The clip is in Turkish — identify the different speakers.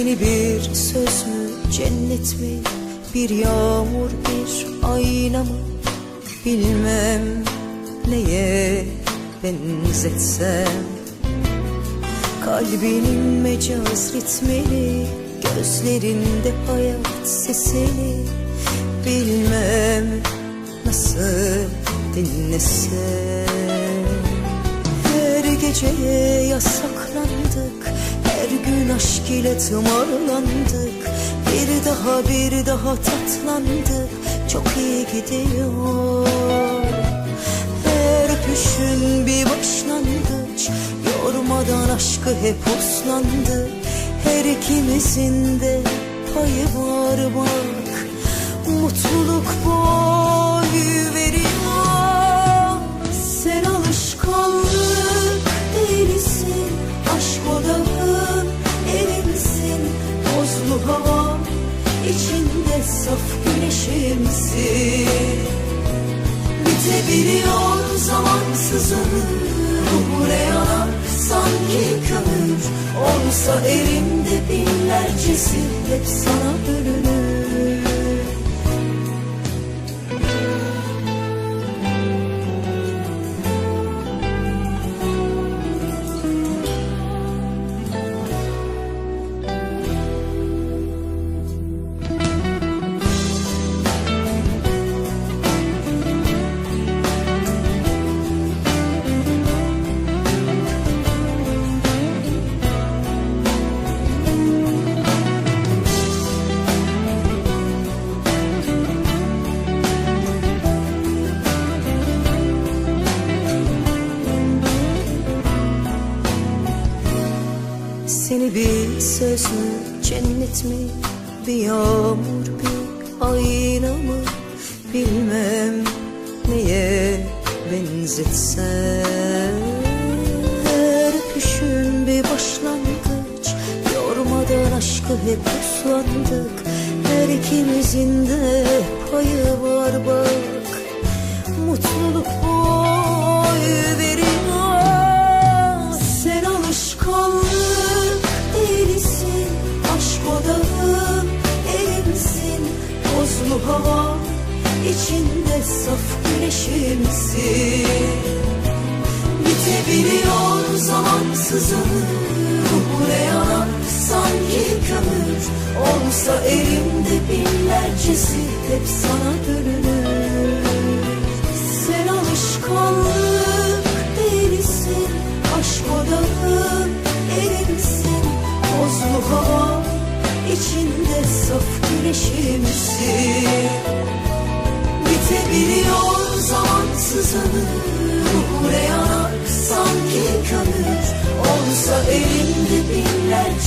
Speaker 1: Seni bir söz mü cennet mi? Bir yağmur bir ayna mı? Bilmem neye benzetsem. Kalbinin mecaz ritmini gözlerinde hayat sesini bilmem nasıl dinlesem. Her gece yasaklandık Her gün aşk ile tımarlandık. Bir daha bir daha tatlandık. Çok iyi gidiyor. Her öpüşün bir başlangıç. Yormadan aşkı hep uslandı. Her ikimizin de payı var bak. Mutluluk boy Tozlu hava içinde saf güneşimsin Bitebiliyor zamansızın Ruhuna yanar sanki kömür Olsa elimde binlercesi Hep sana bir söz mü cennet mi bir yağmur bir ayna mı? Bilmem neye benzetsem. Her öpüşün bir başlangıç yormadan aşkı hep uslandık. Her ikimizin de payı var bak. Mutluluk boy Ruhuna yanar sanki kömür Olsa elimde binlercesi Hep sana bölünür. Sen alışkanlık değilsin Aşk odağın elimsin. Tozlu hava içinde saf güneşimsin. Bitebiliyor zamansızın Ruhuna yanar